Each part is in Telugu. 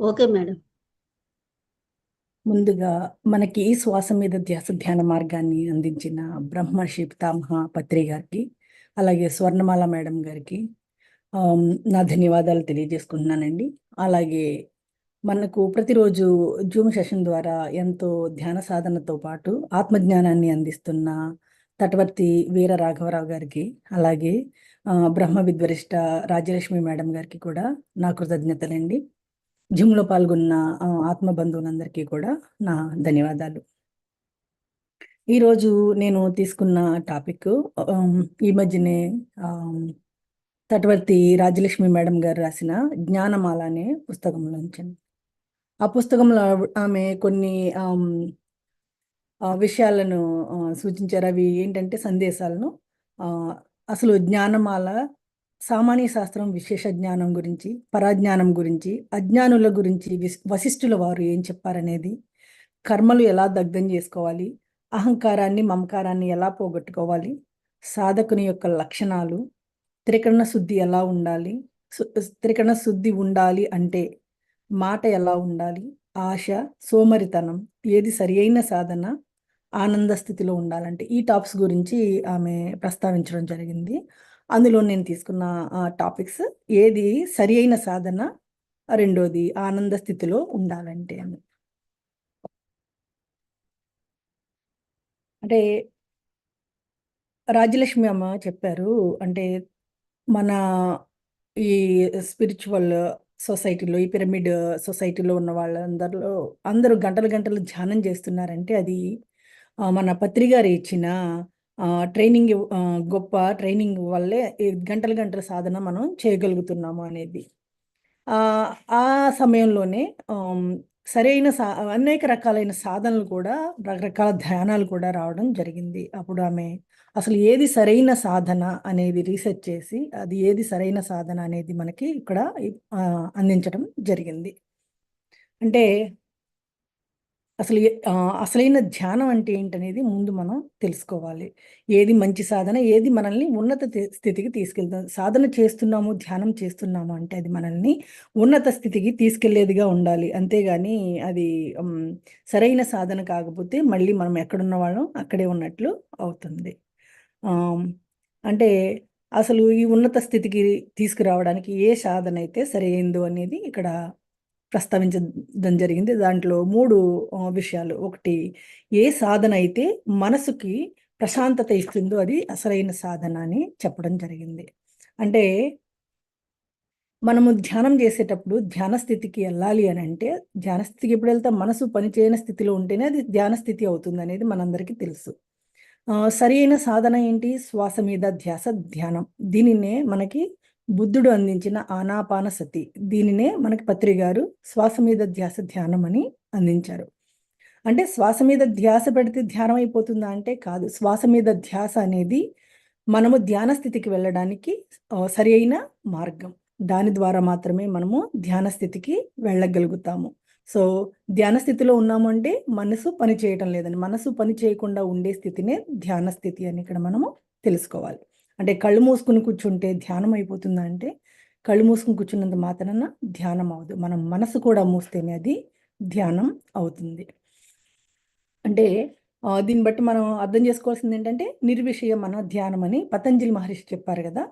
Okay madam. ముందుగా మనకి ఈ శ్వాస మీద ధ్యాస ధ్యాన మార్గాన్ని అందించిన బ్రహ్మర్షి పితామహ పత్రి గారికి అలాగే స్వర్ణమాల మేడం గారికి నా ధన్యవాదాలు తెలియజేసుకుంటున్నానండి. అలాగే మనకు ప్రతిరోజు జూమ్ సెషన్ ద్వారా ఎంతో ధ్యాన సాధనతో పాటు ఆత్మజ్ఞానాన్ని అందిస్తున్న తటవర్తి వీర రాఘవరావు గారికి అలాగే బ్రహ్మ విద్వరిష్ట రాజ్యలక్ష్మి మేడం గారికి కూడా నా కృతజ్ఞతలండి. జిమ్లో పాల్గొన్న ఆత్మ బంధువులందరికీ కూడా నా ధన్యవాదాలు. ఈరోజు నేను తీసుకున్న టాపిక్ ఈ మధ్యనే తటవర్తి రాజలక్ష్మి మేడం గారు రాసిన జ్ఞానమాల అనే పుస్తకంలో ఆ పుస్తకంలో ఆమె కొన్ని విషయాలను సూచించారు. అవి ఏంటంటే సందేశాలను అసలు జ్ఞానమాల సామాన్య శాస్త్రం విశేష జ్ఞానం గురించి పరాజ్ఞానం గురించి అజ్ఞానుల గురించి వశిష్ఠుల వారు ఏం చెప్పారనేది కర్మలు ఎలా దగ్ధం చేసుకోవాలి అహంకారాన్ని మమకారాన్ని ఎలా పోగొట్టుకోవాలి సాధకుని యొక్క లక్షణాలు త్రికరణ శుద్ధి ఎలా ఉండాలి త్రికరణ శుద్ధి ఉండాలి అంటే మాట ఎలా ఉండాలి ఆశ సోమరితనం ఏది సరి అయిన సాధన ఆనంద స్థితిలో ఉండాలంటే ఈ టాప్స్ గురించి ఆమె ప్రస్తావించడం జరిగింది. అందులో నేను తీసుకున్న టాపిక్స్ ఏది సరి అయిన సాధన రెండోది ఆనంద స్థితిలో ఉండాలంటే అని. అంటే రాజ్యలక్ష్మి అమ్మ చెప్పారు అంటే మన ఈ స్పిరిచువల్ సొసైటీలో ఈ పిరమిడ్ సొసైటీలో ఉన్న వాళ్ళందరిలో అందరూ గంటలు గంటలు ధ్యానం చేస్తున్నారంటే అది మన పత్రి గారు ఇచ్చిన ట్రైనింగ్ గొప్ప ట్రైనింగ్ వల్లే ఈ గంటలు గంటల సాధన మనం చేయగలుగుతున్నాము అనేది. ఆ సమయంలోనే సరైన సా అనేక రకాలైన సాధనలు కూడా రకరకాల ధ్యానాలు కూడా రావడం జరిగింది. అప్పుడు ఆమె అసలు ఏది సరైన సాధన అనేది రీసెర్చ్ చేసి అది ఏది సరైన సాధన అనేది మనకి ఇక్కడ అందించడం జరిగింది. అంటే అసలు అసలైన ధ్యానం అంటే ఏంటనేది ముందు మనం తెలుసుకోవాలి. ఏది మంచి సాధన ఏది మనల్ని ఉన్నత స్థితికి తీసుకెళ్తుంది సాధన చేస్తున్నాము ధ్యానం చేస్తున్నాము అంటే అది మనల్ని ఉన్నత స్థితికి తీసుకెళ్ళేదిగా ఉండాలి. అంతేగాని అది సరైన సాధన కాకపోతే మళ్ళీ మనం ఎక్కడున్న వాళ్ళం అక్కడే ఉన్నట్లు అవుతుంది. అంటే అసలు ఈ ఉన్నత స్థితికి తీసుకురావడానికి ఏ సాధన అయితే సరైందో అనేది ఇక్కడ ప్రస్తావించడం జరిగింది. దాంట్లో మూడు విషయాలు. ఒకటి ఏ సాధన అయితే మనసుకి ప్రశాంతత ఇస్తుందో అది అసలైన సాధన అని చెప్పడం జరిగింది. అంటే మనము ధ్యానం చేసేటప్పుడు ధ్యాన స్థితికి వెళ్ళాలి అని అంటే ధ్యాన స్థితికి ఎప్పుడు వెళ్తాం? మనసు పనిచేయని స్థితిలో ఉంటేనే అది ధ్యాన స్థితి అవుతుంది అనేది మనందరికీ తెలుసు. సరి అయిన సాధన ఏంటి? శ్వాస మీద ధ్యాస ధ్యానం. దీనినే మనకి బుద్ధుడు అందించిన ఆనాపాన సతి. దీనినే మనకి పత్రి గారు శ్వాస మీద ధ్యాస ధ్యానం అని అందించారు. అంటే శ్వాస మీద ధ్యాస పెడితే ధ్యానం అయిపోతుందా అంటే కాదు. శ్వాస మీద ధ్యాస అనేది మనము ధ్యాన స్థితికి వెళ్ళడానికి సరి అయిన మార్గం. దాని ద్వారా మాత్రమే మనము ధ్యాన స్థితికి వెళ్ళగలుగుతాము. సో ధ్యాన స్థితిలో ఉన్నాము అంటే మనసు పని చేయటం లేదని మనసు పని చేయకుండా ఉండే స్థితినే ధ్యాన స్థితి అని ఇక్కడ మనము తెలుసుకోవాలి. అంటే కళ్ళు మూసుకుని కూర్చుంటే ధ్యానం అయిపోతుందా అంటే కళ్ళు మూసుకుని కూర్చున్నంత మాత్రాన ధ్యానం అవ్వదు మనం మనసు కూడా మూస్తేనే అది ధ్యానం అవుతుంది. అంటే దీన్ని బట్టి మనం అర్థం చేసుకోవాల్సింది ఏంటంటే నిర్విషయ మన ధ్యానం అని పతంజలి మహర్షి చెప్పారు కదా.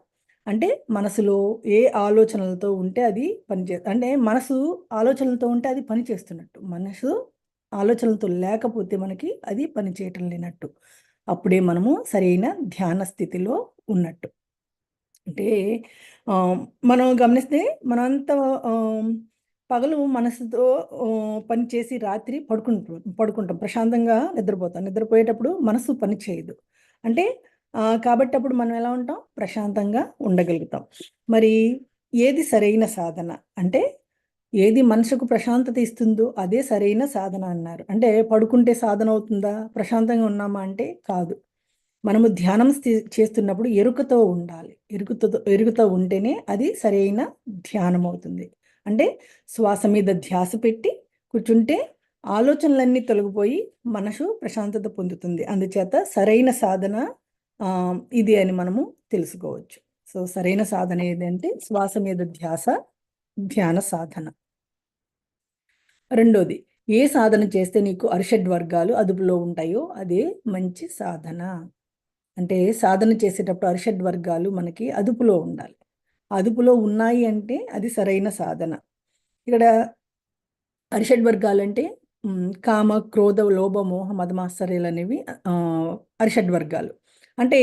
అంటే మనసులో ఏ ఆలోచనలతో ఉంటే అది పనిచే అంటే మనసు ఆలోచనలతో ఉంటే అది పని చేస్తున్నట్టు. మనసు ఆలోచనలతో లేకపోతే మనకి అది పని చేయటం లేనట్టు. అప్పుడే మనము సరైన ధ్యాన స్థితిలో ఉన్నట్టు. అంటే మనం గమనిస్తే మనంతా పగలు మనసుతో పనిచేసి పని చేసి రాత్రి పడుకుంటు పడుకుంటాం. ప్రశాంతంగా నిద్రపోతాం. నిద్రపోయేటప్పుడు మనసు పని చేయదు. అంటే కాబట్టి అప్పుడు మనం ఎలా ఉంటాం? ప్రశాంతంగా ఉండగలుగుతాం. మరి ఏది సరైన సాధన? అంటే ఏది మనసుకు ప్రశాంతత ఇస్తుందో అదే సరైన సాధన అన్నారు. అంటే పడుకుంటే సాధన అవుతుందా? ప్రశాంతంగా ఉన్నామా? అంటే కాదు. మనము ధ్యానం చేస్తున్నప్పుడు ఎరుకతో ఉండాలి. ఎరుకుతో ఎరుకుతో ఉంటేనే అది సరైన ధ్యానం అవుతుంది అంటే శ్వాస మీద ధ్యాస పెట్టి కూర్చుంటే ఆలోచనలన్నీ తొలగిపోయి మనసు ప్రశాంతత పొందుతుంది. అందుచేత సరైన సాధన ఇది అని మనము తెలుసుకోవచ్చు. సో సరైన సాధన ఏదంటే శ్వాస మీద ధ్యాస ధ్యాన సాధన. రెండోది ఏ సాధన చేస్తే నీకు అరిషడ్ వర్గాలు అదుపులో ఉంటాయో అదే మంచి సాధన. అంటే సాధన చేసేటప్పుడు అరిషడ్ వర్గాలు మనకి అదుపులో ఉండాలి. అదుపులో ఉన్నాయి అంటే అది సరైన సాధన. ఇక్కడ అరిషడ్ వర్గాలు అంటే కామ క్రోధ లోభ మోహ మదమాశ్చర్యాలు అనేవి అరిషడ్ వర్గాలు. అంటే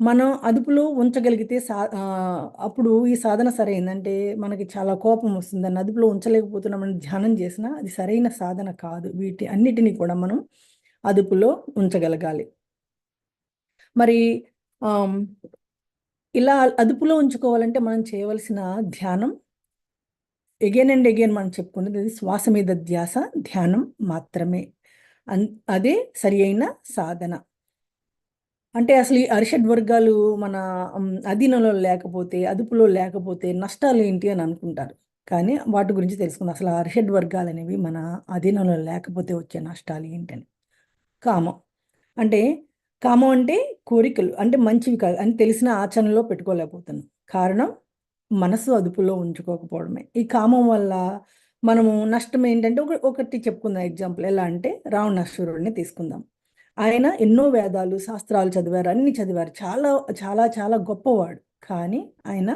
మనం అదుపులో ఉంచగలిగితే సా అప్పుడు ఈ సాధన సరైందంటే మనకి చాలా కోపం వస్తుంది. అదుపులో అదుపులో ఉంచలేకపోతున్నామని ధ్యానం చేసినా అది సరైన సాధన కాదు. వీటి అన్నిటినీ కూడా మనం అదుపులో ఉంచగలగాలి. మరి ఇలా అదుపులో ఉంచుకోవాలంటే మనం చేయవలసిన ధ్యానం ఎగైన్ అండ్ ఎగైన్ మనం చెప్పుకున్నది శ్వాస మీద ధ్యాస ధ్యానం మాత్రమే. అన్ అదే సరి అయిన సాధన. అంటే అసలు ఈ అరిషడ్ వర్గాలు మన అధీనంలో లేకపోతే అదుపులో లేకపోతే నష్టాలు ఏంటి అని అనుకుంటారు. కానీ వాటి గురించి తెలుసుకుందాం. అసలు అరిషడ్ వర్గాలు అనేవి మన అధీనంలో లేకపోతే వచ్చే నష్టాలు ఏంటని. కామం. అంటే కామం అంటే కోరికలు అంటే మంచివి కాదు అని తెలిసిన ఆచరణలో పెట్టుకోలేకపోతున్నాం. కారణం మనసు అదుపులో ఉంచుకోకపోవడమే. ఈ కామం వల్ల మనము నష్టం ఏంటంటే ఒక ఒకటి చెప్పుకుందాం ఎగ్జాంపుల్. ఎలా అంటే రావణాసురుడిని తీసుకుందాం. ఆయన ఎన్నో వేదాలు శాస్త్రాలు చదివారు అన్ని చదివారు. చాలా చాలా చాలా గొప్పవాడు. కానీ ఆయన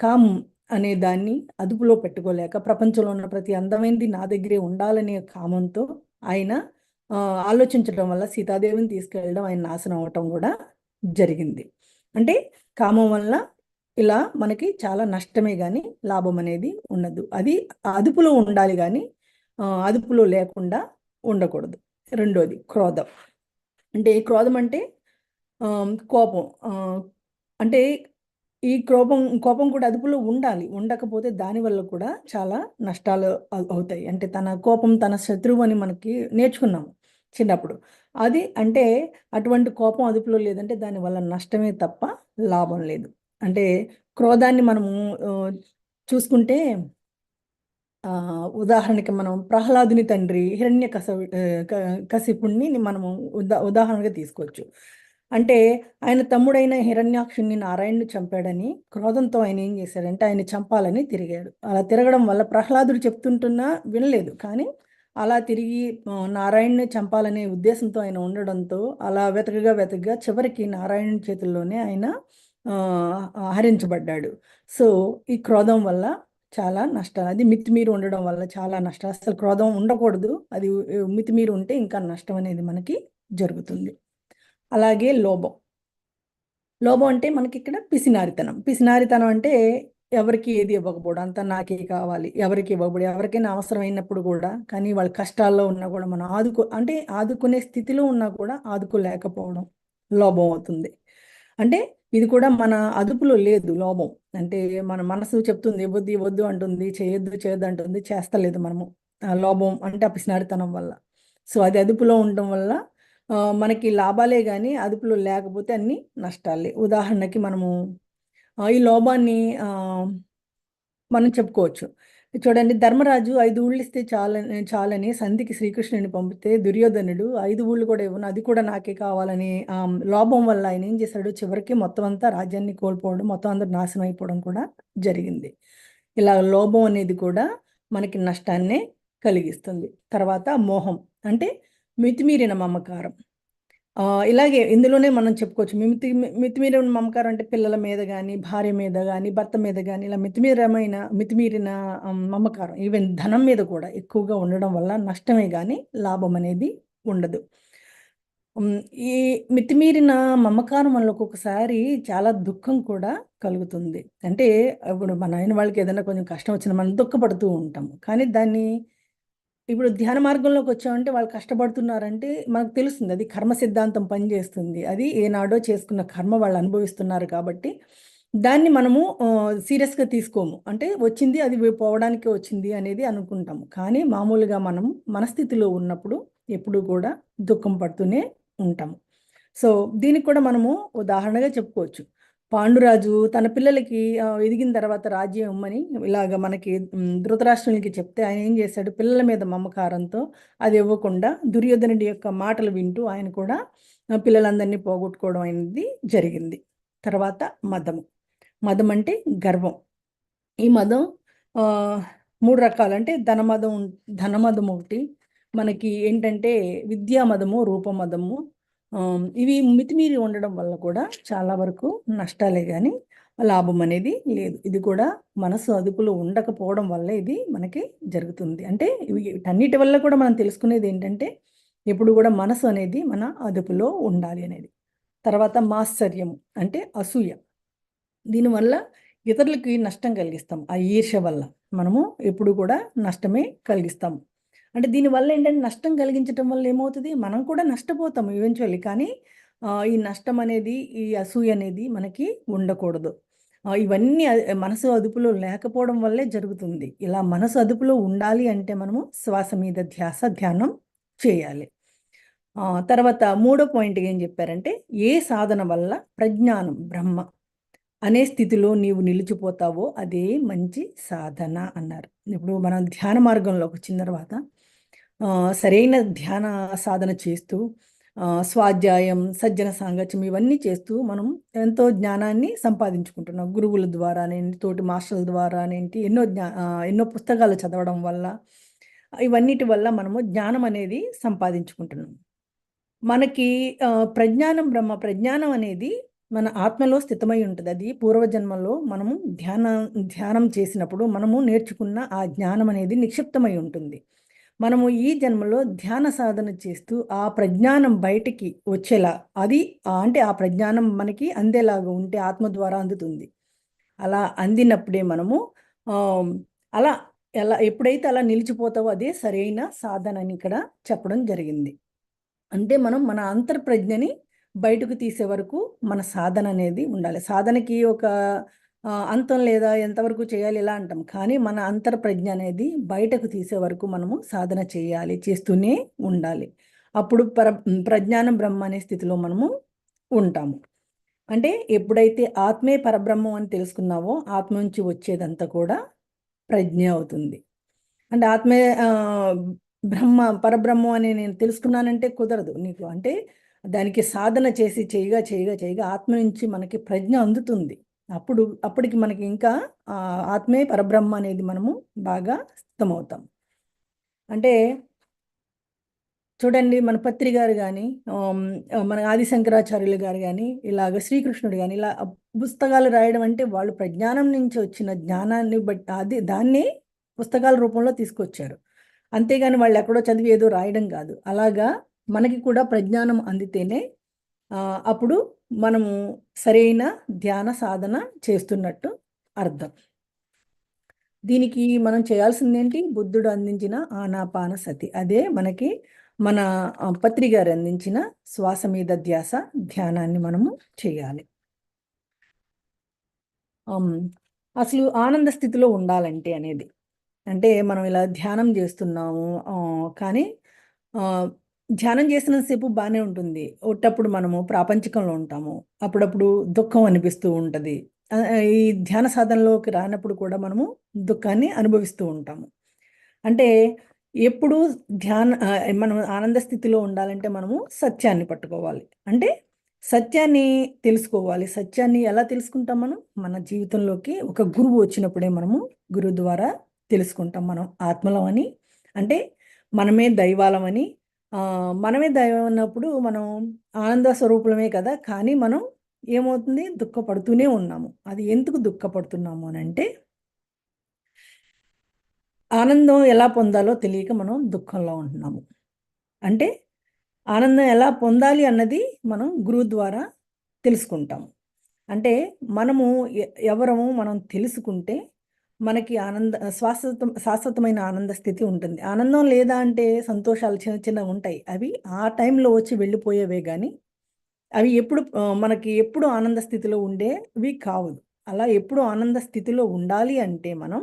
కామం అనే దాన్ని అదుపులో పెట్టుకోలేక ప్రపంచంలో ఉన్న ప్రతి అందమైనది నా దగ్గరే ఉండాలనే కామంతో ఆయన ఆలోచించడం వల్ల సీతాదేవిని తీసుకెళ్ళడం ఆయన నాశనం అవటం కూడా జరిగింది. అంటే కామం వల్ల ఇలా మనకి చాలా నష్టమే కానీ లాభం అనేది ఉండదు. అది అదుపులో ఉండాలి కానీ అదుపులో లేకుండా ఉండకూడదు. రెండోది క్రోధం. అంటే క్రోధం అంటే కోపం. అంటే ఈ కోపం కోపం కూడా అదుపులో ఉండాలి. ఉండకపోతే దానివల్ల కూడా చాలా నష్టాలు అవుతాయి. అంటే తన కోపం తన శత్రువు అని మనకి నేర్చుకున్నాము. చిన్నప్పుడు. అది అంటే అటువంటి కోపం అదుపులో లేదంటే దానివల్ల నష్టమే తప్ప లాభం లేదు. అంటే క్రోధాన్ని మనము చూసుకుంటే ఉదాహరణకి మనం ప్రహ్లాదుని తండ్రి హిరణ్య కస కసిపుణ్ణి మనము ఉదా ఉదాహరణగా తీసుకోవచ్చు. అంటే ఆయన తమ్ముడైన హిరణ్యాక్షుణ్ణి నారాయణుడు చంపాడని క్రోధంతో ఆయన ఏం చేశాడంటే ఆయన చంపాలని తిరిగాడు. అలా తిరగడం వల్ల ప్రహ్లాదుడు చెప్తుంటున్నా వినలేదు. కానీ అలా తిరిగి నారాయణ్ని చంపాలనే ఉద్దేశంతో ఆయన ఉండడంతో అలా వెతకగా వెతకగా చివరికి నారాయణుని చేతుల్లోనే ఆయన హరించబడ్డాడు సో ఈ క్రోధం వల్ల చాలా నష్టాలు అది మితిమీరు ఉండడం వల్ల చాలా నష్టాలు. అసలు క్రోధం ఉండకూడదు. అది మితిమీరు ఉంటే ఇంకా నష్టం అనేది మనకి జరుగుతుంది. అలాగే లోభం. లోభం అంటే మనకి ఇక్కడ పిసినారితనం. పిసినారితనం అంటే ఎవరికి ఏది ఇవ్వకపోవడం అంతా నాకే కావాలి ఎవరికి ఇవ్వకూడదు ఎవరికైనా అవసరమైనప్పుడు కూడా కానీ వాళ్ళ కష్టాల్లో ఉన్నా కూడా మనం ఆదుకో అంటే ఆదుకునే స్థితిలో ఉన్నా కూడా ఆదుకోలేకపోవడం లోభం అవుతుంది. అంటే ఇది కూడా మన అదుపులో లేదు లోభం. అంటే మన మనసు చెప్తుంది ఇవ్వద్దు ఇవ్వద్దు అంటుంది చేయొద్దు చేయొద్దు అంటుంది చేస్తలేదు మనము. లోభం అంటే అపిసినాడితనం వల్ల. సో అది అదుపులో ఉండడం వల్ల మనకి లాభాలే కానీ అదుపులో లేకపోతే అన్ని నష్టాలే. ఉదాహరణకి మనము ఈ లోభాన్ని మనం చెప్పుకోవచ్చు. చూడండి ధర్మరాజు ఐదు ఊళ్ళు ఇస్తే చాలని చాలని సంధికి శ్రీకృష్ణుని పంపితే దుర్యోధనుడు ఐదు ఊళ్ళు కూడా ఇవ్వను అది కూడా నాకే కావాలని లోభం వల్ల ఆయన ఏం చేశాడు చివరికి మొత్తం అంతా రాజ్యాన్ని కోల్పోవడం మొత్తం అందరూ నాశనం అయిపోవడం కూడా జరిగింది. ఇలా లోభం అనేది కూడా మనకి నష్టాన్నే కలిగిస్తుంది. తర్వాత మోహం అంటే మితిమీరిన మమకారం. ఇలాగే ఇందులోనే మనం చెప్పుకోవచ్చు. మితి మితిమీరిన మమకారం అంటే పిల్లల మీద కానీ భార్య మీద కానీ భర్త మీద కానీ ఇలా మితిమీరమైన మితిమీరిన మమకారం ఈవెన్ ధనం మీద కూడా ఎక్కువగా ఉండడం వల్ల నష్టమే కానీ లాభం అనేది ఉండదు. ఈ మితిమీరిన మమకారం వల్ల ఒక్కొక్కసారి చాలా దుఃఖం కూడా కలుగుతుంది. అంటే ఇప్పుడు మన ఆయన వాళ్ళకి ఏదైనా కొంచెం కష్టం వచ్చిన మనం దుఃఖపడుతూ ఉంటాము. కానీ దాన్ని ఇప్పుడు ధ్యాన మార్గంలోకి వచ్చామంటే వాళ్ళు కష్టపడుతున్నారంటే మనకు తెలుస్తుంది. అది కర్మ సిద్ధాంతం పనిచేస్తుంది అది ఏనాడో చేసుకున్న కర్మ వాళ్ళు అనుభవిస్తున్నారు కాబట్టి దాన్ని మనము సీరియస్గా తీసుకోము. అంటే వచ్చింది అది పోవడానికే వచ్చింది అనేది అనుకుంటాము. కానీ మామూలుగా మనం మనస్థితిలో ఉన్నప్పుడు ఎప్పుడు కూడా దుఃఖం పడుతూనే ఉంటాము. సో దీనికి కూడా మనము ఉదాహరణగా చెప్పుకోవచ్చు. పాండురాజు తన పిల్లలకి ఎదిగిన తర్వాత రాజ్యం ఇమ్మని ఇలాగ మనకి ధృతరాష్ట్రునికి చెప్తే ఆయన ఏం చేశాడు? పిల్లల మీద మమకారంతో అది ఇవ్వకుండా దుర్యోధనుడి యొక్క మాటలు వింటూ ఆయన కూడా పిల్లలందరినీ పోగొట్టుకోవడం అనేది జరిగింది. తర్వాత మదము. మదం అంటే గర్వం. ఈ మదం మూడు రకాలంటే ధనమదం ధనమదం ఒకటి మనకి ఏంటంటే విద్యామదము రూపమదము ఇవి మితిమీరి ఉండడం వల్ల కూడా చాలా వరకు నష్టాలే కానీ లాభం అనేది లేదు. ఇది కూడా మనసు అదుపులో ఉండకపోవడం వల్ల ఇది మనకి జరుగుతుంది. అంటే ఇవి వీటన్నిటి వల్ల కూడా మనం తెలుసుకునేది ఏంటంటే ఎప్పుడు కూడా మనసు అనేది మన అదుపులో ఉండాలి అనేది. తర్వాత మాశ్చర్యం అంటే అసూయ. దీనివల్ల ఇతరులకి నష్టం కలిగిస్తాం. ఆ ఈర్ష వల్ల మనము ఎప్పుడు కూడా నష్టమే కలిగిస్తాం అంటే దీనివల్ల ఏంటంటే నష్టం కలిగించటం వల్ల ఏమవుతుంది? మనం కూడా నష్టపోతాం ఈవెన్చువల్లీ కానీ ఈ నష్టం అనేది ఈ అసూయ అనేది మనకి ఉండకూడదు. ఇవన్నీ మనసు అదుపులో లేకపోవడం వల్లే జరుగుతుంది. ఇలా మనసు అదుపులో ఉండాలి అంటే మనము శ్వాస మీద ధ్యాస ధ్యానం చేయాలి. తర్వాత మూడో పాయింట్ ఏం చెప్పారంటే ఏ సాధన వల్ల ప్రజ్ఞానం బ్రహ్మ అనే స్థితిలో నీవు నిలిచిపోతావో అదే మంచి సాధన అన్నారు. ఇప్పుడు మనం ధ్యాన మార్గంలోకి వచ్చిన తర్వాత సరైన ధ్యాన సాధన చేస్తూ స్వాధ్యాయం సజ్జన సాంగత్యం ఇవన్నీ చేస్తూ మనం ఎంతో జ్ఞానాన్ని సంపాదించుకుంటున్నాం. గురువుల ద్వారానేంటి తోటి మాస్టర్ల ద్వారానేంటి ఎన్నో జ్ఞా ఎన్నో పుస్తకాలు చదవడం వల్ల ఇవన్నిటి వల్ల మనము జ్ఞానం అనేది సంపాదించుకుంటున్నాం. మనకి ప్రజ్ఞానం బ్రహ్మ ప్రజ్ఞానం అనేది మన ఆత్మలో స్థితమై ఉంటుంది. అది పూర్వజన్మలో మనము ధ్యాన ధ్యానం చేసినప్పుడు మనము నేర్చుకున్న ఆ జ్ఞానం అనేది నిక్షిప్తమై ఉంటుంది. మనము ఈ జన్మలో ధ్యాన సాధన చేస్తూ ఆ ప్రజ్ఞానం బయటికి వచ్చేలా అది అంటే ఆ ప్రజ్ఞానం మనకి అందేలాగా ఉంటే ఆత్మ ద్వారా అందుతుంది. అలా అందినప్పుడే మనము అలా ఎలా ఎప్పుడైతే అలా నిలిచిపోతావో అదే సరైన సాధన అని ఇక్కడ చెప్పడం జరిగింది. అంటే మనం మన అంతర్ప్రజ్ఞని బయటకు తీసే వరకు మన సాధన అనేది ఉండాలి. సాధనకి ఒక అంతం లేదా ఎంతవరకు చేయాలి ఇలా అంటాం. కానీ మన అంతర్ప్రజ్ఞ అనేది బయటకు తీసే వరకు మనము సాధన చేయాలి చేస్తూనే ఉండాలి. అప్పుడు పర ప్రజ్ఞానం బ్రహ్మ అనే స్థితిలో మనము ఉంటాము. అంటే ఎప్పుడైతే ఆత్మే పరబ్రహ్మం అని తెలుసుకున్నావో ఆత్మ నుంచి వచ్చేదంతా కూడా ప్రజ్ఞ అవుతుంది. అంటే ఆత్మే బ్రహ్మ పరబ్రహ్మం అని నేను తెలుసుకున్నానంటే కుదరదు నీకు. అంటే దానికి సాధన చేసి చేయగా చేయగా చేయగా ఆత్మ నుంచి మనకి ప్రజ్ఞ అందుతుంది. అప్పుడు అప్పటికి మనకి ఇంకా ఆత్మే పరబ్రహ్మ అనేది మనము బాగా స్థితమవుతాం అంటే చూడండి మన పత్రి గారు కానీ మన ఆది శంకరాచార్యులు గారు కానీ ఇలాగ శ్రీకృష్ణుడు కానీ ఇలా పుస్తకాలు రాయడం అంటే వాళ్ళు ప్రజ్ఞానం నుంచి వచ్చిన జ్ఞానాన్ని బట్టి అది దాన్ని పుస్తకాల రూపంలో తీసుకొచ్చారు. అంతేగాని వాళ్ళు ఎక్కడో చదివి ఏదో రాయడం కాదు. అలాగా మనకి కూడా ప్రజ్ఞానం అందితేనే అప్పుడు మనము సరైన ధ్యాన సాధన చేస్తున్నట్టు అర్థం. దీనికి మనం చేయాల్సింది ఏంటి బుద్ధుడు అందించిన ఆనాపాన సతి. అదే మనకి మన పత్రి గారు అందించిన శ్వాస మీద ధ్యాస ధ్యానాన్ని మనము చేయాలి. అసలు ఆనంద స్థితిలో ఉండాలంటే అనేది. అంటే మనం ఇలా ధ్యానం చేస్తున్నాము కానీ ధ్యానం చేసినంతసేపు బాగానే ఉంటుంది. ఒట్టప్పుడు మనము ప్రాపంచికంలో ఉంటాము. అప్పుడప్పుడు దుఃఖం అనిపిస్తూ ఉంటుంది. ఈ ధ్యాన సాధనలోకి రానప్పుడు కూడా మనము దుఃఖాన్ని అనుభవిస్తూ ఉంటాము. అంటే ఎప్పుడు ధ్యాన మనం ఆనంద స్థితిలో ఉండాలంటే మనము సత్యాన్ని పట్టుకోవాలి. అంటే సత్యాన్ని తెలుసుకోవాలి. సత్యాన్ని ఎలా తెలుసుకుంటాం మనం? మన జీవితంలోకి ఒక గురువు వచ్చినప్పుడే మనము గురువు ద్వారా తెలుసుకుంటాం. మనం ఆత్మలం అని. అంటే మనమే దైవాలమని మనమే దైవం అన్నప్పుడు మనం ఆనంద స్వరూపులమే కదా! కానీ మనం ఏమవుతుంది? దుఃఖపడుతూనే ఉన్నాము. అది ఎందుకు దుఃఖపడుతున్నాము అని అంటే ఆనందం ఎలా పొందాలో తెలియక మనం దుఃఖంలో ఉంటున్నాము. అంటే ఆనందం ఎలా పొందాలి అన్నది మనం గురువు ద్వారా తెలుసుకుంటాము. అంటే మనము ఎ- ఎవరము మనం తెలుసుకుంటే మనకి ఆనంద శాశ్వత శాశ్వతమైన ఆనంద స్థితి ఉంటుంది. ఆనందం లేదా అంటే సంతోషాలు చిన్న చిన్న ఉంటాయి. అవి ఆ టైంలో వచ్చి వెళ్ళిపోయేవే కానీ అవి ఎప్పుడు మనకి ఎప్పుడు ఆనంద స్థితిలో ఉండేవి కావు. అలా ఎప్పుడు ఆనంద స్థితిలో ఉండాలి అంటే మనం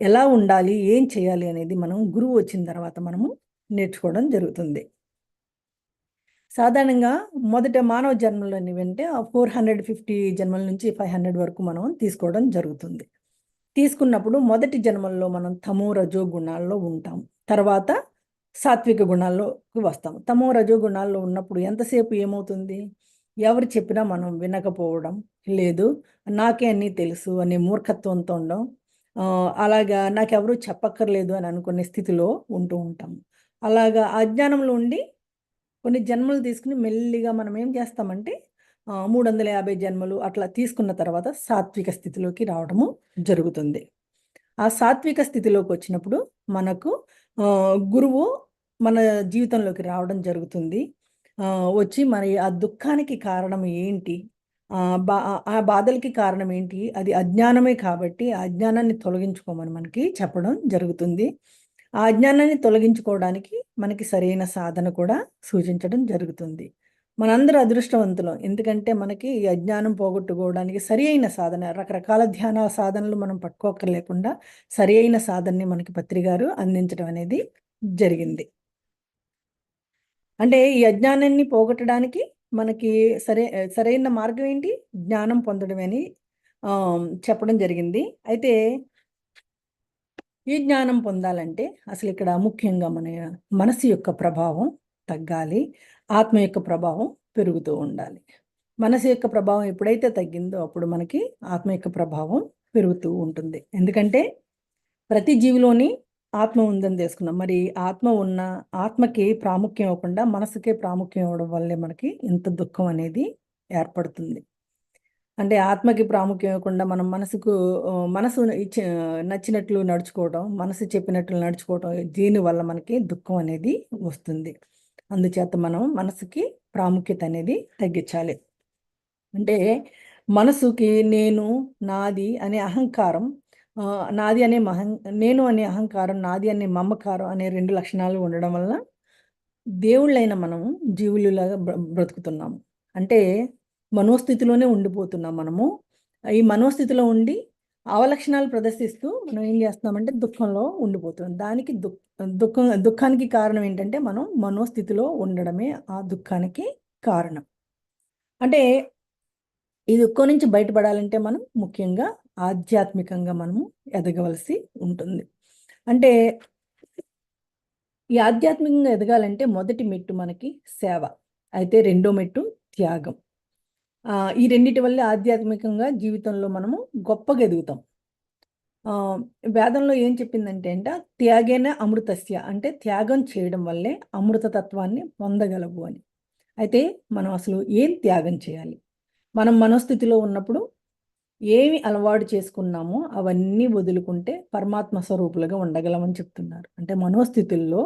ఎలా ఉండాలి ఏం చేయాలి అనేది మనం గురువు వచ్చిన తర్వాత మనము నేర్చుకోవడం జరుగుతుంది. సాధారణంగా మొదట మానవ జన్మలు వెంటే ఫోర్ హండ్రెడ్ ఫిఫ్టీ జన్మల నుంచి ఫైవ్ హండ్రెడ్ వరకు మనం తీసుకోవడం జరుగుతుంది. తీసుకున్నప్పుడు మొదటి జన్మల్లో మనం తమో రజో గుణాల్లో ఉంటాం. తర్వాత సాత్విక గుణాల్లోకి వస్తాం. తమో రజో గుణాల్లో ఉన్నప్పుడు ఎంతసేపు ఏమవుతుంది? ఎవరు చెప్పినా మనం వినకపోవడం లేదు. నాకే అన్నీ తెలుసు అనే మూర్ఖత్వంతో ఉండడం అలాగా నాకెవరూ చెప్పక్కర్లేదు అని అనుకునే స్థితిలో ఉంటూ ఉంటాం. అలాగా అజ్ఞానంలో ఉండి కొన్ని జన్మలు తీసుకొని మెల్లిగా మనం ఏం చేస్తామంటే మూడు వందల యాభై జన్మలు అట్లా తీసుకున్న తర్వాత సాత్విక స్థితిలోకి రావడము జరుగుతుంది. ఆ సాత్విక స్థితిలోకి వచ్చినప్పుడు మనకు గురువు మన జీవితంలోకి రావడం జరుగుతుంది. వచ్చి మరి ఆ దుఃఖానికి కారణం ఏంటి? బా ఆ బాధలకి కారణం ఏంటి? అది అజ్ఞానమే కాబట్టి ఆ అజ్ఞానాన్ని తొలగించుకోమని మనకి చెప్పడం జరుగుతుంది. ఆ అజ్ఞానాన్ని తొలగించుకోవడానికి మనకి సరైన సాధన కూడా సూచించడం జరుగుతుంది. మనందరూ అదృష్టవంతులం. ఎందుకంటే మనకి ఈ అజ్ఞానం పోగొట్టుకోవడానికి సరి అయిన సాధన రకరకాల ధ్యాన సాధనలు మనం పట్టుకోక్కర్లేకుండా సరి అయిన సాధనని మనకి పత్రి గారు అందించడం అనేది జరిగింది. అంటే ఈ అజ్ఞానాన్ని పోగొట్టడానికి మనకి సరే సరైన మార్గం ఏంటి? జ్ఞానం పొందడమే అని చెప్పడం జరిగింది. అయితే ఈ జ్ఞానం పొందాలంటే అసలు ఇక్కడ ముఖ్యంగా మన మనసు యొక్క ప్రభావం తగ్గాలి. ఆత్మ యొక్క ప్రభావం పెరుగుతూ ఉండాలి. మనసు యొక్క ప్రభావం ఎప్పుడైతే తగ్గిందో అప్పుడు మనకి ఆత్మ యొక్క ప్రభావం పెరుగుతూ ఉంటుంది. ఎందుకంటే ప్రతి జీవిలోని ఆత్మ ఉందని తెలుసుకున్నాం. మరి ఆత్మ ఉన్న ఆత్మకి ప్రాముఖ్యం ఇవ్వకుండా మనసుకే ప్రాముఖ్యం ఇవ్వడం వల్లే మనకి ఇంత దుఃఖం అనేది ఏర్పడుతుంది. అంటే ఆత్మకి ప్రాముఖ్యం ఇవ్వకుండా మనం మనసుకు మనసు నచ్చినట్లు నడుచుకోవడం, మనసు చెప్పినట్లు నడుచుకోవడం దీనివల్ల మనకి దుఃఖం అనేది వస్తుంది. అందుచేత మనం మనసుకి ప్రాముఖ్యత అనేది తగ్గించాలి. అంటే మనసుకి నేను, నాది అనే అహంకారం నాది అనే మహం నేను అనే అహంకారం, నాది అనే మమకారం అనే రెండు లక్షణాలు ఉండడం వలన దేవుళ్ళైన మనం జీవులులాగా బ్ర బ్రతుకుతున్నాము. అంటే మనోస్థితిలోనే ఉండిపోతున్నాం మనము. ఈ మనోస్థితిలో ఉండి అవలక్షణాలు ప్రదర్శిస్తూ మనం ఏం చేస్తున్నామంటే దుఃఖంలో ఉండిపోతున్నాం. దానికి దుఃఖం దుఃఖానికి కారణం ఏంటంటే మనం మనోస్థితిలో ఉండడమే ఆ దుఃఖానికి కారణం. అంటే ఈ దుఃఖం నుంచి బయటపడాలంటే మనం ముఖ్యంగా ఆధ్యాత్మికంగా మనము ఎదగవలసి ఉంటుంది. అంటే ఈ ఆధ్యాత్మికంగా ఎదగాలంటే మొదటి మెట్టు మనకి సేవ. అయితే రెండో మెట్టు త్యాగం. ఈ రెండిటి వల్లే ఆధ్యాత్మికంగా జీవితంలో మనము గొప్పగా ఎదుగుతాం. వేదంలో ఏం చెప్పిందంటే అంట త్యాగేన అమృతస్య అంటే త్యాగం చేయడం వల్లే అమృత తత్వాన్ని పొందగలవు అని. అయితే మనం అసలు ఏం త్యాగం చేయాలి? మనం మనోస్థితిలో ఉన్నప్పుడు ఏమి అలవాటు చేసుకున్నామో అవన్నీ వదులుకుంటే పరమాత్మ స్వరూపులుగా ఉండగలమని చెప్తున్నారు. అంటే మనోస్థితుల్లో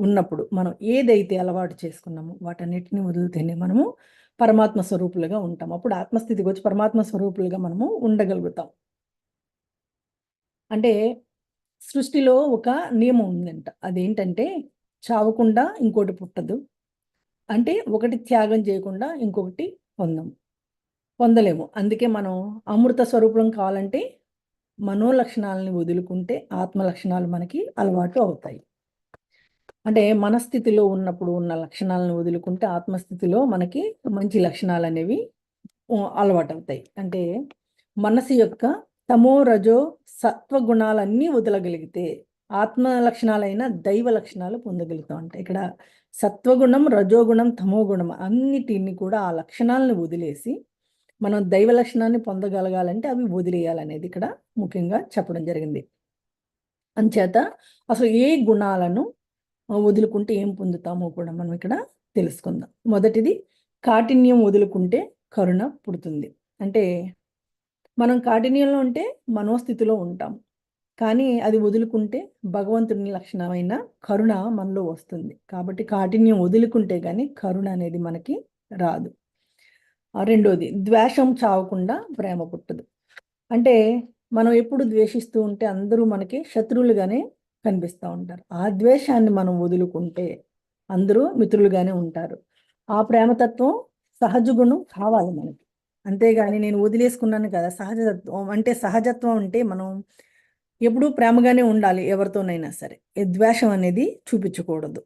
ఉన్నప్పుడు మనం ఏదైతే అలవాటు చేసుకున్నామో వాటన్నిటిని వదిలితేనే మనము పరమాత్మ స్వరూపులుగా ఉంటాం. అప్పుడు ఆత్మస్థితికి వచ్చి పరమాత్మ స్వరూపులుగా మనము ఉండగలుగుతాం. అంటే సృష్టిలో ఒక నియమం ఉందంట. అదేంటంటే చావకుండా ఇంకోటి పుట్టదు. అంటే ఒకటి త్యాగం చేయకుండా ఇంకొకటి పొందము. పొందలేము. అందుకే మనం అమృత స్వరూపం కావాలంటే మనో లక్షణాలని వదులుకుంటే ఆత్మ లక్షణాలు మనకి అలవాటు అవుతాయి. అంటే మనస్థితిలో ఉన్నప్పుడు ఉన్న లక్షణాలను వదులుకుంటే ఆత్మస్థితిలో మనకి మంచి లక్షణాలు అనేవి అలవాటవుతాయి. అంటే మనసు యొక్క తమో, రజో, సత్వ గుణాలన్నీ వదలగలిగితే ఆత్మ లక్షణాలైన దైవ లక్షణాలు పొందగలుగుతామంట. ఇక్కడ సత్వగుణం, రజోగుణం, తమోగుణం అన్నిటిని కూడా ఆ లక్షణాలను వదిలేసి మనం దైవ లక్షణాన్ని పొందగలగాలంటే అవి వదిలేయాలనేది ఇక్కడ ముఖ్యంగా చెప్పడం జరిగింది. అంచేత అసలు ఏ గుణాలను వదులుకుంటే ఏం పొందుతామో కూడా మనం ఇక్కడ తెలుసుకుందాం. మొదటిది కాఠిన్యం వదులుకుంటే కరుణ పుడుతుంది. అంటే మనం కాఠిన్యంలో ఉంటే మనోస్థితిలో ఉంటాం. కానీ అది వదులుకుంటే భగవంతుని లక్షణమైన కరుణ మనలో వస్తుంది. కాబట్టి కాఠిన్యం వదులుకుంటే కానీ కరుణ అనేది మనకి రాదు. రెండోది ద్వేషం చావకుండా ప్రేమ పుట్టదు. అంటే మనం ఎప్పుడు ద్వేషిస్తూ ఉంటే అందరూ మనకి శత్రువులుగానే కనిపిస్తా ఉంటారు. ఆ ద్వేషాన్ని మనం వదులుకుంటే అందరూ మిత్రులుగానే ఉంటారు. ఆ ప్రేమతత్వం సహజ గుణం కావాలి మనకి. అంతేగాని నేను వదిలేసుకున్నాను కదా! సహజతత్వం అంటే సహజత్వం అంటే మనం ఎప్పుడూ ప్రేమగానే ఉండాలి ఎవరితోనైనా సరే. ద్వేషం అనేది చూపించకూడదు.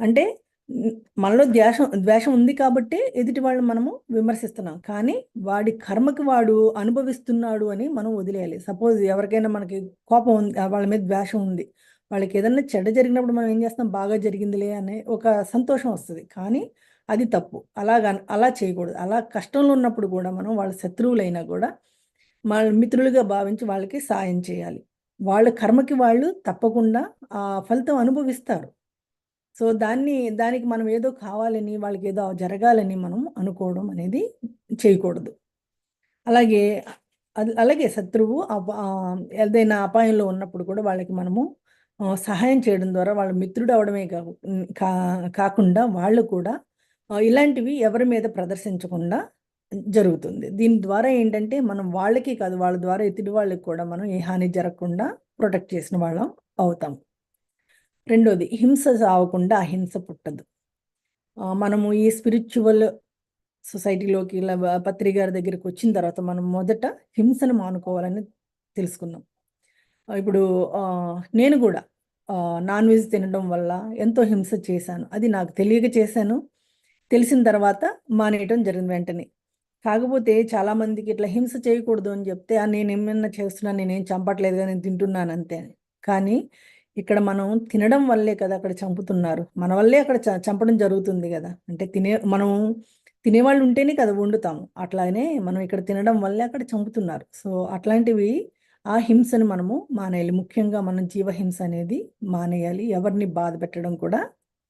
అంటే మనలో ద్వేషం ద్వేషం ఉంది కాబట్టే ఎదుటి వాళ్ళని మనము విమర్శిస్తున్నాం. కానీ వాడి కర్మకి వాడు అనుభవిస్తున్నాడు అని మనం వదిలేయాలి. సపోజ్ ఎవరికైనా మనకి కోపం ఉంది వాళ్ళ మీద ద్వేషం ఉంది. వాళ్ళకి ఏదన్నా చెడ్డ జరిగినప్పుడు మనం ఏం చేస్తాం బాగా జరిగిందిలే అనే ఒక సంతోషం వస్తుంది కానీ అది తప్పు. అలాగా అలా చేయకూడదు. అలా కష్టంలో ఉన్నప్పుడు కూడా మనం వాళ్ళ శత్రువులైనా కూడా వాళ్ళ మిత్రులుగా భావించి వాళ్ళకి సాయం చేయాలి. వాళ్ళ కర్మకి వాళ్ళు తప్పకుండా ఆ ఫలితం అనుభవిస్తారు సో దాన్ని దానికి మనం ఏదో కావాలని వాళ్ళకి ఏదో జరగాలని మనం అనుకోవడం అనేది చేయకూడదు అలాగే అది అలాగే శత్రువు ఏదైనా అపాయంలో ఉన్నప్పుడు కూడా వాళ్ళకి మనము సహాయం చేయడం ద్వారా వాళ్ళ మిత్రుడు అవడమే కా కాకుండా వాళ్ళు కూడా ఇలాంటివి ఎవరి మీద ప్రదర్శించకుండా జరుగుతుంది. దీని ద్వారా ఏంటంటే మనం వాళ్ళకి కాదు వాళ్ళ ద్వారా ఎదుటి వాళ్ళకి కూడా మనం ఏ హాని జరగకుండా ప్రొటెక్ట్ చేసిన వాళ్ళం అవుతాం. రెండోది హింస సావకుండా అహింస పుట్టదు. మనము ఈ స్పిరిచువల్ సొసైటీలోకి ఇలా పత్రికారి దగ్గరికి వచ్చిన తర్వాత మనం మొదట హింసను మానుకోవాలని తెలుసుకున్నాం. ఇప్పుడు నేను కూడా నాన్ వెజ్ తినడం వల్ల ఎంతో హింస చేశాను. అది నాకు తెలియక చేశాను. తెలిసిన తర్వాత మానేయటం జరిగింది వెంటనే. కాకపోతే చాలామందికి ఇట్లా హింస చేయకూడదు అని చెప్తే నేను ఏమైనా చేస్తున్నాను నేనేం చంపట్లేదుగా నేను తింటున్నాను అంతే కానీ ఇక్కడ మనం తినడం వల్లే కదా అక్కడ చంపుతున్నారు. మన వల్లే అక్కడ చంపడం జరుగుతుంది కదా. అంటే తినే మనం తినేవాళ్ళు ఉంటేనే కదా వండుతాము. అట్లానే మనం ఇక్కడ తినడం వల్లే అక్కడ చంపుతున్నారు. సో అట్లాంటివి ఆ హింసను మనము మానేయాలి. ముఖ్యంగా మనం జీవహింస అనేది మానేయాలి. ఎవరిని బాధ పెట్టడం కూడా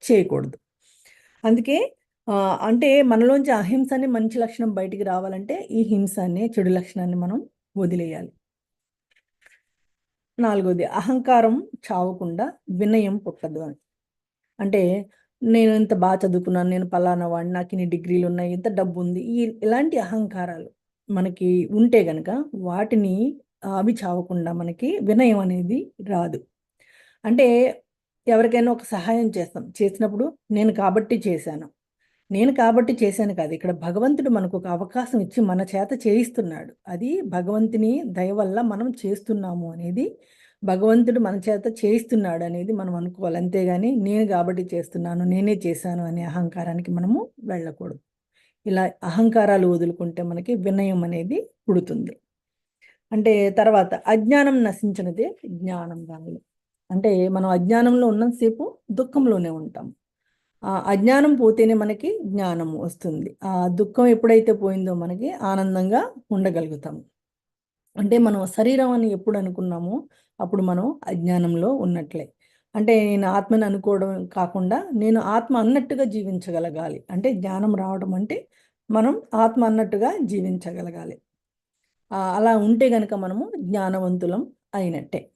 చేయకూడదు. అందుకే అంటే మనలోంచి అహింస అనే మంచి లక్షణం బయటికి రావాలంటే ఈ హింస అనే చెడు లక్షణాన్ని మనం వదిలేయాలి. నాలుగోది అహంకారం చావకుండా వినయం పుట్టదు అని. అంటే నేను ఇంత బాగా చదువుకున్నాను నేను పలానా వాడిని నాకు ఇన్ని డిగ్రీలు ఉన్నాయి ఇంత డబ్బు ఉంది ఈ ఇలాంటి అహంకారాలు మనకి ఉంటే గనక వాటిని అవి చావకుండా మనకి వినయం అనేది రాదు. అంటే ఎవరికైనా ఒక సహాయం చేస్తాం. చేసినప్పుడు నేను కాబట్టి చేశాను. నేను కాబట్టి చేశాను కాదు. ఇక్కడ భగవంతుడు మనకు ఒక అవకాశం ఇచ్చి మన చేత చేయిస్తున్నాడు. అది భగవంతుని దయ వల్ల మనం చేస్తున్నాము అనేది భగవంతుడు మన చేత చేయిస్తున్నాడు అనేది మనం అనుకోవాలి. అంతేగాని నేను కాబట్టి చేస్తున్నాను నేనే చేశాను అనే అహంకారానికి మనము వెళ్ళకూడదు. ఇలా అహంకారాలు వదులుకుంటే మనకి వినయం అనేది పుడుతుంది. అంటే తర్వాత అజ్ఞానం నశించినదే జ్ఞానం కానీ అంటే మనం అజ్ఞానంలో ఉన్నంతసేపు దుఃఖంలోనే ఉంటాం. ఆ అజ్ఞానం పోతేనే మనకి జ్ఞానం వస్తుంది. ఆ దుఃఖం ఎప్పుడైతే పోయిందో మనకి ఆనందంగా ఉండగలుగుతాం. అంటే మనం శరీరం అని ఎప్పుడు అనుకున్నామో అప్పుడు మనం అజ్ఞానంలో ఉన్నట్లే. అంటే నేను ఆత్మని అనుకోవడం కాకుండా నేను ఆత్మ అన్నట్టుగా జీవించగలగాలి. అంటే జ్ఞానం రావడం అంటే మనం ఆత్మ అన్నట్టుగా జీవించగలగాలి. అలా ఉంటే గనక మనము జ్ఞానవంతులం అయినట్టే.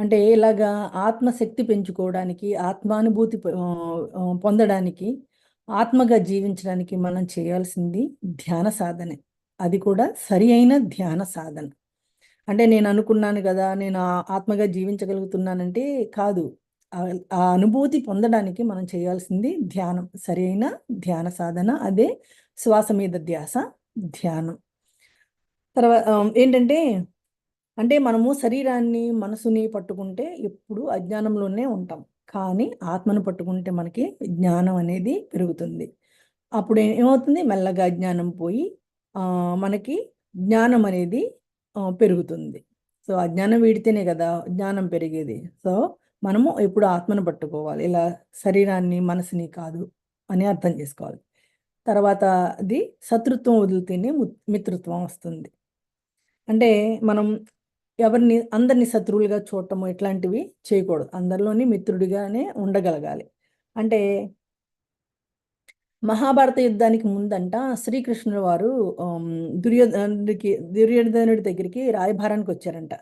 అంటే ఇలాగా ఆత్మశక్తి పెంచుకోవడానికి ఆత్మానుభూతి పొందడానికి ఆత్మగా జీవించడానికి మనం చేయాల్సింది ధ్యాన సాధనే. అది కూడా సరి అయిన ధ్యాన సాధన. అంటే నేను అనుకున్నాను కదా నేను ఆ- ఆత్మగా జీవించగలుగుతున్నానంటే కాదు. ఆ ఆ అనుభూతి పొందడానికి మనం చేయాల్సింది ధ్యానం. సరి అయిన ధ్యాన సాధన అదే శ్వాస మీద ధ్యాస ధ్యానం. తర్వాత ఏంటంటే అంటే మనము శరీరాన్ని మనసుని పట్టుకుంటే ఎప్పుడు అజ్ఞానంలోనే ఉంటాం. కానీ ఆత్మను పట్టుకుంటే మనకి జ్ఞానం అనేది పెరుగుతుంది. అప్పుడు ఏమవుతుంది? మెల్లగా అజ్ఞానం పోయి మనకి జ్ఞానం అనేది పెరుగుతుంది. సో అజ్ఞానం వీడితేనే కదా జ్ఞానం పెరిగేది. సో మనము ఎప్పుడు ఆత్మను పట్టుకోవాలి. ఇలా శరీరాన్ని మనసుని కాదు అని అర్థం చేసుకోవాలి. తర్వాత అది శత్రుత్వం వదిలితేనే మిత్రత్వం వస్తుంది. అంటే మనం ఎవరిని అందరిని శత్రువులుగా చూడటము ఇట్లాంటివి చేయకూడదు. అందరిలోని మిత్రుడిగానే ఉండగలగాలి. అంటే మహాభారత యుద్ధానికి ముందంట శ్రీకృష్ణుడు వారు దుర్యోధనుడికి దుర్యోధనుడి దగ్గరికి రాయభారానికి వచ్చారంట.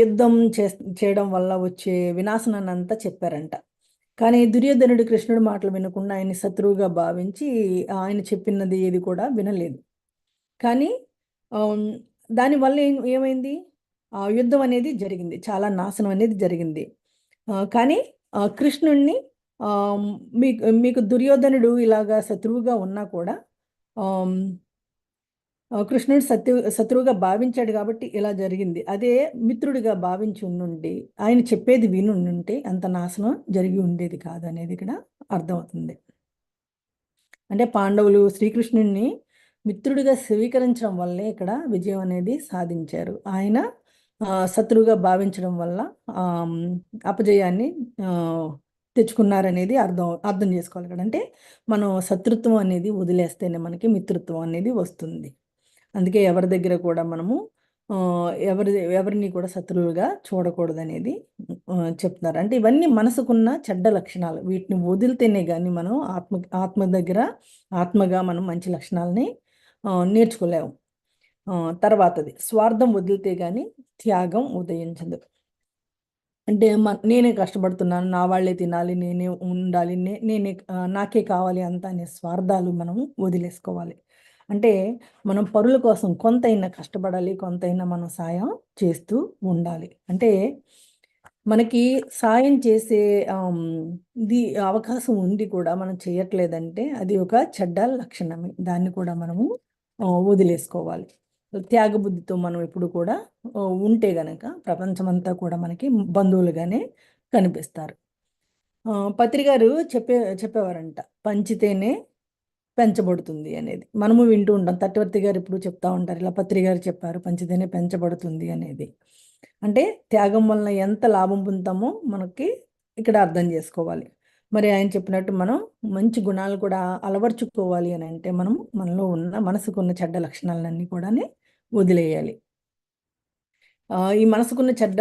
యుద్ధం చే చేయడం వల్ల వచ్చే వినాశనాన్ని అంతా చెప్పారంట. కానీ దుర్యోధనుడు కృష్ణుడు మాటలు వినకుండా ఆయన్ని శత్రువుగా భావించి ఆయన చెప్పినది ఏది కూడా వినలేదు. కానీ దానివల్ల ఏం ఏమైంది? ఆ యుద్ధం అనేది జరిగింది. చాలా నాశనం అనేది జరిగింది. కానీ కృష్ణుణ్ణి మీకు మీకు దుర్యోధనుడు ఇలాగా శత్రువుగా ఉన్నా కూడా కృష్ణుడు శత్రు శత్రువుగా భావించాడు కాబట్టి ఇలా జరిగింది. అదే మిత్రుడిగా భావించి ఉండి ఆయన చెప్పేది విని ఉండుంటే అంత నాశనం జరిగి ఉండేది కాదు అనేది ఇక్కడ అర్థమవుతుంది. అంటే పాండవులు శ్రీకృష్ణుడిని మిత్రుడిగా స్వీకరించడం వల్లే ఇక్కడ విజయం అనేది సాధించారు. ఆయన శత్రువుగా భావించడం వల్ల అపజయాన్ని తెచ్చుకున్నారనేది అర్థం అర్థం చేసుకోవాలి ఇక్కడ. అంటే మనం శత్రుత్వం అనేది వదిలేస్తేనే మనకి మిత్రుత్వం అనేది వస్తుంది. అందుకే ఎవరి దగ్గర కూడా మనము ఎవరి ఎవరిని కూడా శత్రువులుగా చూడకూడదనేది చెప్తున్నారు. అంటే ఇవన్నీ మనసుకున్న చెడ్డ లక్షణాలు. వీటిని వదిలితేనే కానీ మనం ఆత్మ ఆత్మ దగ్గర ఆత్మగా మనం మంచి లక్షణాలని నేర్చుకోలేము. తర్వాతది స్వార్థం వదిలితే కానీ త్యాగం ఉదయించదు. అంటే నేనే కష్టపడుతున్నాను. నా వాళ్ళే తినాలి. నేనే ఉండాలి. నే నేనే నాకే కావాలి అంతా అనే స్వార్థాలు మనం వదిలేసుకోవాలి. అంటే మనం పరుల కోసం కొంతైనా కష్టపడాలి. కొంతైనా మనం సాయం చేస్తూ ఉండాలి. అంటే మనకి సాయం చేసే ఇది అవకాశం ఉండి కూడా మనం చేయట్లేదంటే అది ఒక చెడ్డ లక్షణమే. దాన్ని కూడా మనము వదిలేసుకోవాలి. త్యాగబుద్ధితో మనం ఎప్పుడు కూడా ఉంటే గనక ప్రపంచమంతా కూడా మనకి బంధువులుగానే కనిపిస్తారు. పత్రికారు చెప్పే చెప్పేవారంట. పంచితేనే పెంచబడుతుంది అనేది. మనము వింటూ ఉంటాం. తట్టవర్తి గారు ఎప్పుడు చెప్తా ఉంటారు. ఇలా పత్రి గారు చెప్పారు. పంచదనే పెంచబడుతుంది అనేది. అంటే త్యాగం వలన ఎంత లాభం పొందుతామో మనకి ఇక్కడ అర్థం చేసుకోవాలి. మరి ఆయన చెప్పినట్టు మనం మంచి గుణాలు కూడా అలవర్చుకోవాలి అని అంటే మనం మనలో ఉన్న మనసుకున్న చెడ్డ లక్షణాలన్నీ కూడా వదిలేయాలి. ఈ మనసుకున్న చెడ్డ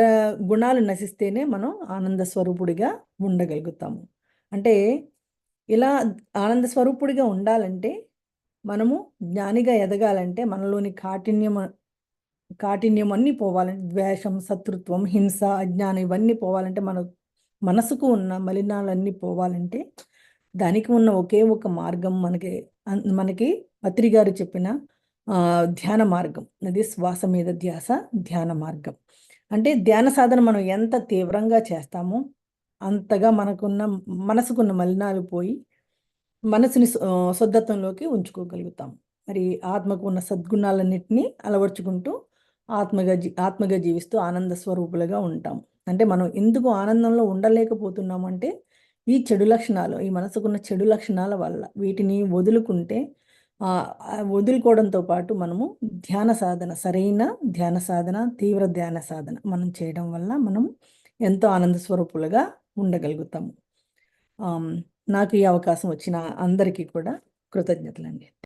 గుణాలు నశిస్తేనే మనం ఆనంద స్వరూపుడిగా ఉండగలుగుతాము. అంటే ఇలా ఆనంద స్వరూపుడిగా ఉండాలంటే మనము జ్ఞానిగా ఎదగాలంటే మనలోని కాఠిన్యం కాఠిన్యం అన్నీ పోవాలంటే ద్వేషం, శత్రుత్వం, హింస, అజ్ఞానం ఇవన్నీ పోవాలంటే మన మనసుకు ఉన్న మలినాలన్నీ పోవాలంటే దానికి ఉన్న ఒకే ఒక మార్గం మనకి అన్ మనకి పత్రి గారు చెప్పిన ధ్యాన మార్గం. అది శ్వాస మీద ధ్యాస ధ్యాన మార్గం. అంటే ధ్యాన సాధన మనం ఎంత తీవ్రంగా చేస్తామో అంతగా మనకున్న మనసుకున్న మలినాలు పోయి మనసుని శుద్ధత్వంలోకి ఉంచుకోగలుగుతాం. మరి ఆత్మకు ఉన్న సద్గుణాలన్నింటినీ అలవర్చుకుంటూ ఆత్మగా జీ ఆత్మగా జీవిస్తూ ఆనంద స్వరూపులుగా ఉంటాం. అంటే మనం ఎందుకు ఆనందంలో ఉండలేకపోతున్నామంటే ఈ చెడు లక్షణాలు, ఈ మనసుకున్న చెడు లక్షణాల వల్ల వీటిని వదులుకుంటే వదులుకోవడంతో పాటు మనము ధ్యాన సాధన సరైన ధ్యాన సాధన, తీవ్ర ధ్యాన సాధన మనం చేయడం వల్ల మనం ఎంతో ఆనంద స్వరూపులుగా ఉండగలుగుతాము. నాకు ఈ అవకాశం వచ్చిన అందరికీ కూడా కృతజ్ఞతలండి.